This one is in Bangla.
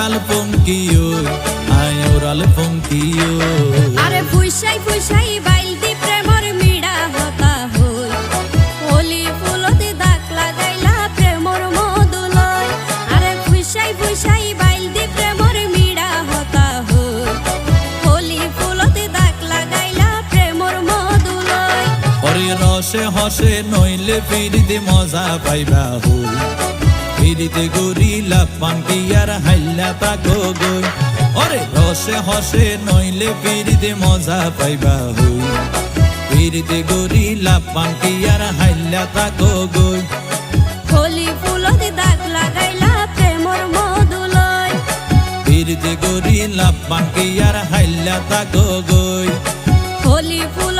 ওরাল পঙ্কিও আয় ওরাল পঙ্কিও আরে ফুইসাই ফুইসাই বাইলতি প্রেমর মিড়া হতা হই। হোলি ফুলতে দাগ লাগাইলা প্রেমর মধুলয় আরে ফুইসাই ফুইসাই বাইলতি প্রেমর মিড়া হতা হই। হোলি ফুলতে দাগ লাগাইলা প্রেমর মধুলয় ওরে রসে হসে নইলে ফিরিতে মজা পাইবা হই। ফিরিতে গরিলা পাঙ্কিয়ার হাইলা তাকো গই ওরে রসে হসে নইলে ফিরিতে মজা পাইবা হই। ফিরিতে গরিলা পাঙ্কিয়ার হাইলা তাকো গই হোলি ফুলতে দাগ লাগাইলা প্রেমর মধুলয়। গরিলা পাঙ্কিয়ার হাইলা তাকো গই হোলি ফুল